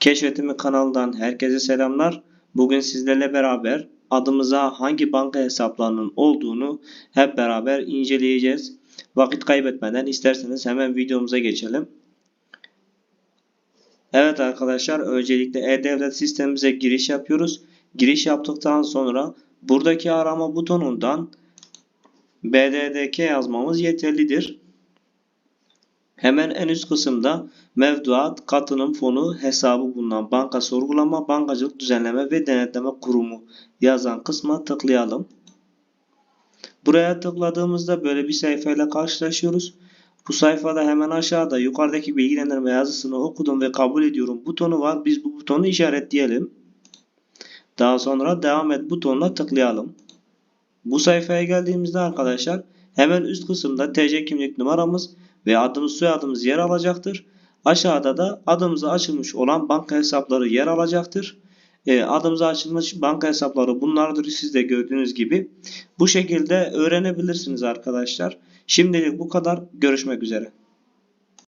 Keşfetimi kanalından herkese selamlar. Bugün sizlerle beraber adımıza hangi banka hesaplarının olduğunu hep beraber inceleyeceğiz. Vakit kaybetmeden isterseniz hemen videomuza geçelim. Evet arkadaşlar öncelikle e-devlet sistemimize giriş yapıyoruz. Giriş yaptıktan sonra buradaki arama butonundan BDDK yazmamız yeterlidir. Hemen en üst kısımda mevduat, katılım fonu, hesabı bulunan banka sorgulama, bankacılık düzenleme ve denetleme kurumu yazan kısma tıklayalım. Buraya tıkladığımızda böyle bir sayfayla karşılaşıyoruz. Bu sayfada hemen aşağıda yukarıdaki bilgilendirme yazısını okudum ve kabul ediyorum butonu var. Biz bu butonu işaretleyelim. Daha sonra devam et butonuna tıklayalım. Bu sayfaya geldiğimizde arkadaşlar hemen üst kısımda TC kimlik numaramız ve adımız soyadımız yer alacaktır. Aşağıda da adımıza açılmış olan banka hesapları yer alacaktır. E, adımıza açılmış banka hesapları bunlardır siz de gördüğünüz gibi. Bu şekilde öğrenebilirsiniz arkadaşlar. Şimdilik bu kadar. Görüşmek üzere.